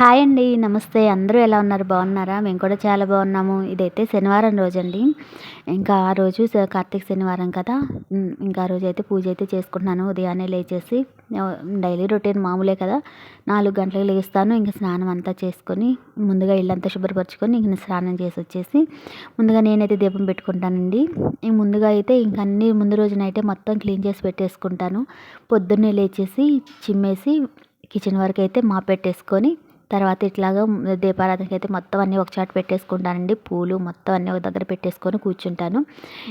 Hi అండి నమస్తే. అందరూ ఎలా ఉన్నారు? బాగున్నారా? మేము కూడా చాలా బాగున్నాము. ఇదైతే శనివారం రోజు అండి ఇంకా ఆ రోజు కార్తీక శనివారం కదా. ఇంకా ఆ రోజు అయితే పూజ అయితే చేసుకుంటున్నాను. ఉదయాన్నే లేచేసి డైలీ రొటీన్ మామూలే కదా. నాలుగు గంటలకు లేస్తాను. ఇంకా స్నానం అంతా చేసుకొని ముందుగా ఇల్లంతా శుభ్రపరచుకొని ఇంక స్నానం చేసి వచ్చేసి ముందుగా నేనైతే దీపం పెట్టుకుంటానండి. ముందుగా అయితే ఇంక అన్ని ముందు రోజునైతే మొత్తం క్లీన్ చేసి పెట్టేసుకుంటాను. పొద్దున్నే లేచేసి చిమ్మేసి కిచెన్ వరకు అయితే మా పెట్టేసుకొని తర్వాత ఇట్లాగా దీపారాధనకి అయితే మొత్తం అన్నీ ఒక చాటు పెట్టేసుకుంటానండి. పూలు మొత్తం అన్నీ ఒక దగ్గర పెట్టేసుకొని కూర్చుంటాను.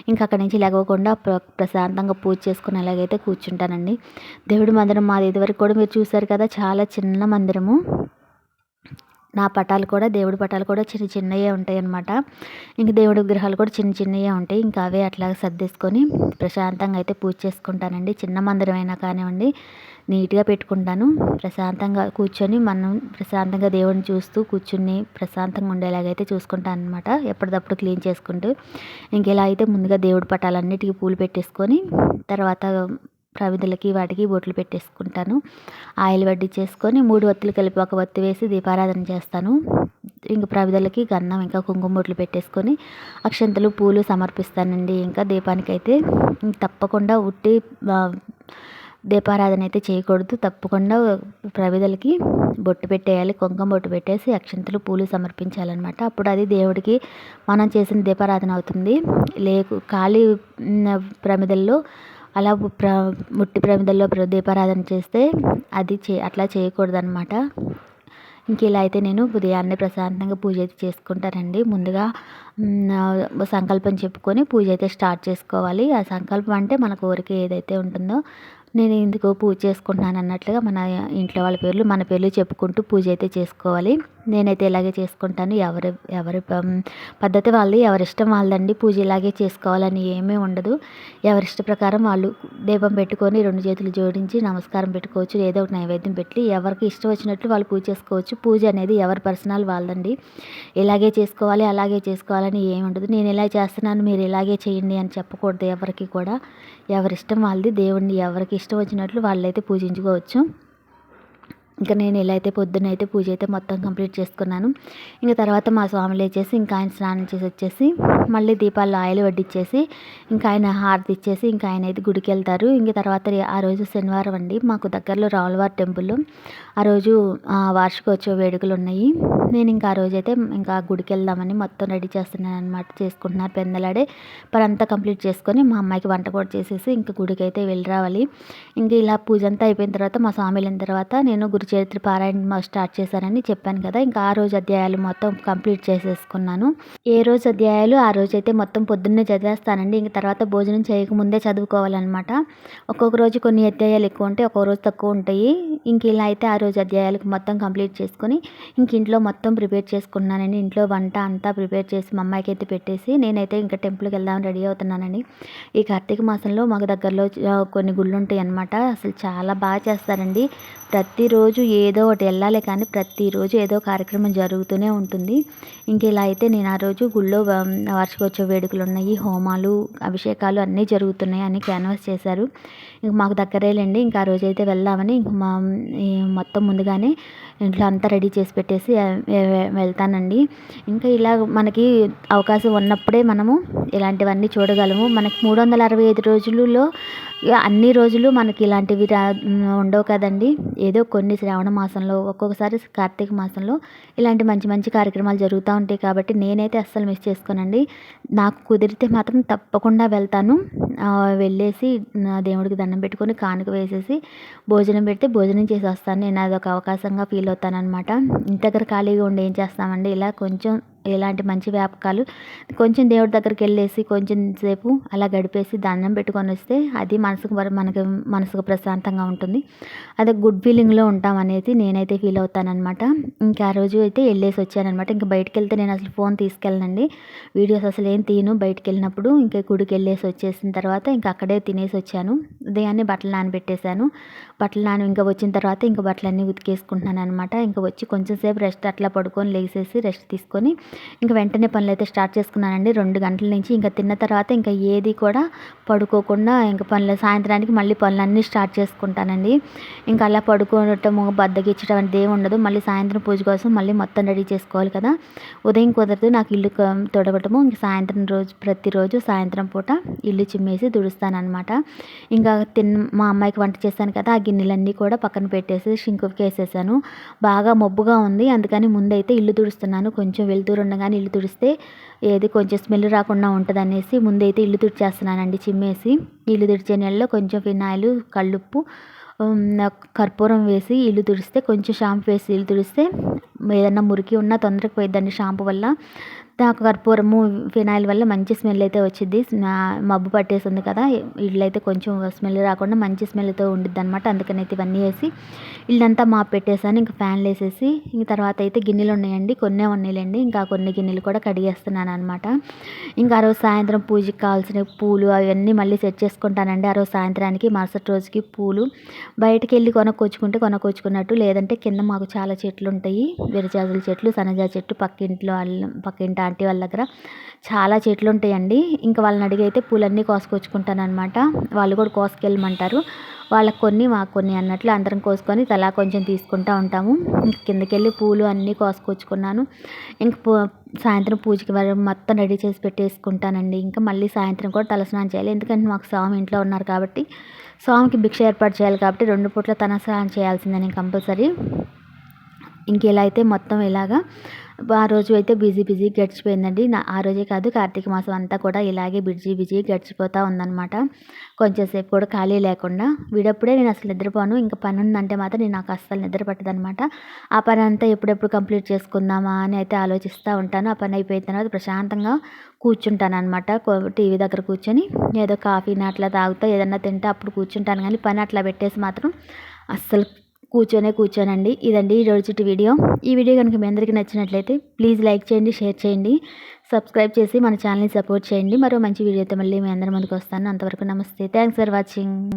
ఇంకా అక్కడి నుంచి లెగవకుండా ప్రశాంతంగా పూజ చేసుకుని అలాగైతే కూర్చుంటానండి. దేవుడి మందిరం మాది ఇదివరకు కూడా మీరు చూసారు కదా చాలా చిన్న మందిరము. నా పటాలు కూడా దేవుడి పటాలు కూడా చిన్న చిన్నవే ఉంటాయి అనమాట ఇంక దేవుడి విగ్రహాలు కూడా చిన్న చిన్నవే ఉంటాయి. ఇంకా అవే అట్లా సర్దేసుకొని ప్రశాంతంగా అయితే పూజ చేసుకుంటానండి. చిన్న మందిరం అయినా కానివ్వండి నీట్గా పెట్టుకుంటాను. ప్రశాంతంగా కూర్చొని మనం ప్రశాంతంగా దేవుడిని చూస్తూ కూర్చుని ప్రశాంతంగా ఉండేలాగైతే చూసుకుంటాను అనమాట ఎప్పటికప్పుడు క్లీన్ చేసుకుంటూ. ఇంకెలా అయితే ముందుగా దేవుడి పటాలన్నిటికీ పూలు పెట్టేసుకొని తర్వాత ప్రవిధులకి వాటికి బొట్లు పెట్టేసుకుంటాను. ఆయిల్ వడ్డీ చేసుకొని మూడు వత్తులు కలిపి ఒక వత్తి వేసి దీపారాధన చేస్తాను. ఇంకా ప్రవిధులకి గన్నం ఇంకా కుంకుమ బొట్లు పెట్టేసుకొని అక్షంతలు పూలు సమర్పిస్తానండి. ఇంకా దీపానికి అయితే తప్పకుండా ఉట్టి దీపారాధన అయితే చేయకూడదు. తప్పకుండా ప్రవిధలకి బొట్టు పెట్టేయాలి. కుంకుమ బొట్టు పెట్టేసి అక్షంతలు పూలు సమర్పించాలన్నమాట. అప్పుడు అది దేవుడికి మనం చేసిన దీపారాధన అవుతుంది. లేకు ఖాళీ ప్రమిదల్లో అలా ప్ర ముట్టి ప్రమిదల్లో దీపారాధన చేస్తే అది చే అట్లా చేయకూడదు అనమాట ఇంక ఇలా అయితే నేను ఉదయాన్నే ప్రశాంతంగా పూజ అయితే చేసుకుంటానండి. ముందుగా సంకల్పం చెప్పుకొని పూజ అయితే స్టార్ట్ చేసుకోవాలి. ఆ సంకల్పం అంటే మన కోరిక ఏదైతే ఉంటుందో నేను ఎందుకో పూజ చేసుకుంటున్నాను అన్నట్లుగా మన ఇంట్లో వాళ్ళ పేర్లు మన పేర్లు చెప్పుకుంటూ పూజ అయితే చేసుకోవాలి. నేనైతే ఇలాగే చేసుకుంటాను. ఎవరి ఎవరి పద్ధతి వాళ్ళది ఎవరిష్టం వాళ్ళదండి పూజ ఇలాగే చేసుకోవాలని ఏమీ ఉండదు. ఎవరిష్ట ప్రకారం వాళ్ళు దీపం పెట్టుకొని రెండు చేతులు జోడించి నమస్కారం పెట్టుకోవచ్చు ఏదో ఒక నైవేద్యం పెట్టి ఎవరికి ఇష్టం వచ్చినట్లు వాళ్ళు పూజ చేసుకోవచ్చు. పూజ అనేది ఎవరి పర్సనల్ వాళ్ళదండి. ఇలాగే చేసుకోవాలి అలాగే చేసుకోవాలని ఏమి ఉండదు. నేను ఇలా చేస్తున్నాను మీరు ఇలాగే చేయండి అని చెప్పకూడదు ఎవరికి కూడా. ఎవరిష్టం వాళ్ళది దేవుణ్ణి ఎవరికి ఇష్టం వచ్చినట్లు వాళ్ళైతే పూజించుకోవచ్చు. ఇంకా నేను ఇలా అయితే పొద్దున అయితే పూజ అయితే మొత్తం కంప్లీట్ చేసుకున్నాను. ఇంకా తర్వాత మా స్వామి లేచేసి ఇంకా ఆయన స్నానం చేసి వచ్చేసి మళ్ళీ దీపాల్లో ఆయిల్ వడ్డిచ్చేసి ఇంకా ఆయన హారతి ఇచ్చేసి ఇంకా ఆయన అయితే గుడికి వెళ్తారు. ఇంక తర్వాత ఆ రోజు శనివారం అండి. మాకు దగ్గరలో రావులవారి టెంపుల్. ఆ రోజు వార్షికోత్సవ వేడుకలు ఉన్నాయి. నేను ఇంకా ఆ రోజు అయితే ఇంకా గుడికి వెళ్దామని మొత్తం రెడీ చేస్తున్నాను అనమాట చేసుకుంటున్నారు పెందలాడే పరంతా కంప్లీట్ చేసుకొని మా అమ్మాయికి వంట కూడా చేసేసి ఇంకా గుడికి అయితే వెళ్ళి రావాలి. ఇంకా ఇలా పూజ అంతా అయిపోయిన తర్వాత మా స్వామి వెళ్ళిన తర్వాత నేను గురు చరిత్ర పారాయణ స్టార్ట్ చేశానని చెప్పాను కదా. ఇంకా ఆ రోజు అధ్యాయాలు మొత్తం కంప్లీట్ చేసేసుకున్నాను. ఏ రోజు అధ్యాయాలు ఆ రోజు అయితే మొత్తం పొద్దున్నే చదివేస్తానండి. ఇంక తర్వాత భోజనం చేయకముందే చదువుకోవాలన్నమాట. ఒక్కొక్క రోజు కొన్ని అధ్యాయాలు ఎక్కువ ఉంటాయి ఒక్కొక్క రోజు తక్కువ ఉంటాయి. ఇంక ఇలా అయితే ఆ రోజు అధ్యాయాలకు మొత్తం కంప్లీట్ చేసుకొని ఇంక ఇంట్లో మొత్తం ప్రిపేర్ చేసుకున్నానండి. ఇంట్లో వంట అంతా ప్రిపేర్ చేసి మా అమ్మాయికి అయితే పెట్టేసి నేనైతే ఇంకా టెంపుల్కి వెళ్దామని రెడీ అవుతున్నానండి. ఈ కార్తీక మాసంలో మాకు దగ్గరలో కొన్ని గుళ్ళు ఉంటాయి అన్నమాట అసలు చాలా బాగా చేస్తారండి. ప్రతిరోజు ఏదో ఒకటి వెళ్ళాలి కానీ ప్రతిరోజు ఏదో కార్యక్రమం జరుగుతూనే ఉంటుంది. ఇంక ఇలా అయితే నేను ఆ రోజు గుళ్ళో వార్షికోత్సవ వేడుకలు ఉన్నాయి హోమాలు అభిషేకాలు అన్నీ జరుగుతున్నాయి అని క్యాన్వాస్ చేశారు. ఇంక మాకు దగ్గరేలేండి ఇంకా ఆ రోజు అయితే వెళ్దామని ఇంక మా మొత్తం ముందుగానే ఇంట్లో అంతా రెడీ చేసి పెట్టేసి వెళ్తానండి. ఇంకా ఇలా మనకి అవకాశం ఉన్నప్పుడే మనము ఇలాంటివన్నీ చూడగలము. మనకి మూడు వందల అరవై ఐదు రోజులలో అన్ని రోజులు మనకి ఇలాంటివి రా ఉండవు కదండి. ఏదో కొన్ని శ్రావణ మాసంలో ఒక్కొక్కసారి కార్తీక మాసంలో ఇలాంటి మంచి మంచి కార్యక్రమాలు జరుగుతూ ఉంటాయి కాబట్టి నేనైతే అస్సలు మిస్ చేసుకోనండి. నాకు కుదిరితే మాత్రం తప్పకుండా వెళ్తాను. వెళ్ళేసి నా దేవుడికి దండం పెట్టుకొని కానుక వేసేసి భోజనం పెడితే భోజనం చేసి వస్తాను. నేను అదొక అవకాశంగా ఫీల్ అవుతాను అనమాట ఇంటి దగ్గర ఖాళీగా ఉండి ఏం చేస్తామండి? ఇలా కొంచెం ఇలాంటి మంచి వ్యాపకాలు. కొంచెం దేవుడి దగ్గరికి వెళ్ళేసి కొంచెం సేపు అలా గడిపేసి దండం పెట్టుకొని వస్తే అది మనసుకు మనకి మనసుకు ప్రశాంతంగా ఉంటుంది. అదే గుడ్ ఫీలింగ్లో ఉంటాం అనేది నేనైతే ఫీల్ అవుతానమాట ఇంకా ఆ రోజు అయితే వెళ్ళేసి వచ్చానమాట ఇంకా బయటకు వెళ్తే నేను అసలు ఫోన్ తీసుకెళ్ళనండి. వీడియోస్ అసలు ఏం తీయను బయటకు వెళ్ళినప్పుడు ఇంకా గుడికి వెళ్ళేసి వచ్చేసిన తర్వాత ఇంకా అక్కడే తినేసి వచ్చాను. ఉదయాన్నే బట్టలు నానబెట్టేశాను. బట్టలు నాని ఇంకా వచ్చిన తర్వాత ఇంకా బట్టలన్నీ ఉతికేసుకుంటున్నాను అనమాట ఇంకా వచ్చి కొంచెం సేపు రెస్ట్ అట్లా పడుకొని లేసేసి రెస్ట్ తీసుకొని ఇంకా వెంటనే పనులు అయితే స్టార్ట్ చేసుకున్నానండి. రెండు గంటల నుంచి ఇంకా తిన్న తర్వాత ఇంకా ఏది కూడా పడుకోకుండా ఇంకా పనులు సాయంత్రానికి మళ్ళీ పనులన్నీ స్టార్ట్ చేసుకుంటానండి. ఇంకా అలా పడుకోవటము బద్దగిచ్చడం అంటే ఏమి ఉండదు. మళ్ళీ సాయంత్రం పూజ కోసం మళ్ళీ మొత్తం రెడీ చేసుకోవాలి కదా. ఉదయం కుదరదు నాకు ఇల్లు తొడగటము ఇంక సాయంత్రం రోజు ప్రతిరోజు సాయంత్రం పూట ఇల్లు చిమ్మేసి దుడుస్తానమాట ఇంకా తిన్ మా అమ్మాయికి వంట చేశాను కదా ఆ గిన్నెలన్నీ కూడా పక్కన పెట్టేసి షింకుకి వేసేసాను. బాగా మబ్బుగా ఉంది. అందుకని ముందైతే ఇల్లు తుడుస్తున్నాను. కొంచెం వెళ్తూరు ఉండగానే ఇల్లు తుడిస్తే ఏది కొంచెం స్మెల్ రాకుండా ఉంటుంది అనేసి ముందైతే ఇల్లు తుడిచేస్తున్నానండి చిమ్మేసి. ఇల్లు తుడిచే నెలలో కొంచెం ఫినాయిల్ కళ్ళుప్పు కర్పూరం వేసి ఇల్లు తుడిస్తే కొంచెం షాంపూ వేసి ఇల్లు తుడిస్తే ఏదన్నా మురికి ఉన్నా తొందరగా పోయిద్దండి షాంపూ వల్ల. కర్పూరము ఫినాయిల్ వల్ల మంచి స్మెల్ అయితే వచ్చింది మబ్బు పట్టేసింది కదా ఇల్లు అయితే కొంచెం స్మెల్ రాకుండా మంచి స్మెల్తో ఉండిద్ది అనమాట అందుకని అయితే ఇవన్నీ వేసి ఇల్లంతా మా పెట్టేసాను. ఇంకా ఫ్యాన్లు వేసేసి ఇంక తర్వాత అయితే గిన్నెలు ఉన్నాయండి కొన్నే ఉన్నాయిలేండి. ఇంకా కొన్ని గిన్నెలు కూడా కడిగేస్తున్నాను అనమాట ఇంకా ఆ రోజు సాయంత్రం పూజకి కావాల్సిన పూలు అవన్నీ మళ్ళీ సెట్ చేసుకుంటానండి. ఆ రోజు సాయంత్రానికి మరుసటి రోజుకి పూలు బయటకు వెళ్ళి కొనుక్కొచ్చుకుంటే కొనుక్కొచ్చుకున్నట్టు లేదంటే కింద మాకు చాలా చెట్లు ఉంటాయి విరజాజుల చెట్లు సనజా చెట్టు పక్కింట్లో అల్లం పక్కింటి ఆంటీ వాళ్ళ దగ్గర చాలా చెట్లు ఉంటాయండి ఇంకా వాళ్ళని అడిగి అయితే పూలన్నీ కోసుకొచ్చుకుంటానమాట వాళ్ళు కూడా కోసుకెళ్ళమంటారు. వాళ్ళకి కొన్ని మాకు కొన్ని అన్నట్లు అందరం కోసుకొని తలా కొంచెం తీసుకుంటూ ఉంటాము. ఇంక పూలు అన్నీ కోసుకొచ్చుకున్నాను. ఇంక పూ సాయంత్రం పూజకి వరకు మొత్తం రెడీ చేసి పెట్టేసుకుంటానండి. ఇంకా మళ్ళీ సాయంత్రం కూడా తలస్నానం చేయాలి. ఎందుకంటే మాకు స్వామి ఇంట్లో ఉన్నారు కాబట్టి స్వామికి భిక్ష ఏర్పాటు చేయాలి కాబట్టి రెండు పూట్ల తన స్నానం చేయాల్సిందే కంపల్సరీ. ఇంక ఇలా అయితే మొత్తం ఇలాగా ఆ రోజు అయితే బిజీ బిజీ గడిచిపోయిందండి. నా ఆ రోజే కాదు కార్తీక మాసం అంతా కూడా ఇలాగే బిజీ బిజీ గడిచిపోతూ ఉందన్నమాట. కొంచెంసేపు కూడా ఖాళీ లేకుండా వీడప్పుడే నేను అసలు నిద్రపోను. ఇంకా పని ఉందంటే మాత్రం నేను నాకు అస్సలు నిద్ర పట్టదనమాట ఆ పని అంతా ఎప్పుడెప్పుడు కంప్లీట్ చేసుకుందామా అని అయితే ఆలోచిస్తూ ఉంటాను. ఆ పని అయిపోయిన తర్వాత ప్రశాంతంగా కూర్చుంటాను అనమాట టీవీ దగ్గర కూర్చొని ఏదో కాఫీని అట్లా తాగుతా ఏదన్నా తింటే అప్పుడు కూర్చుంటాను. కానీ పని అట్లా పెట్టేసి మాత్రం అస్సలు కూర్చొనే కూర్చోనండి. ఇదండి ఈ రోజు వీడియో. ఈ వీడియో కనుక మీ అందరికీ నచ్చినట్లయితే ప్లీజ్ లైక్ చేయండి షేర్ చేయండి సబ్స్క్రైబ్ చేసి మన ఛానల్ని సపోర్ట్ చేయండి. మరో మంచి వీడియోతో మళ్ళీ మీ అందరి ముందుకు వస్తాను. అంతవరకు నమస్తే. Thanks for watching.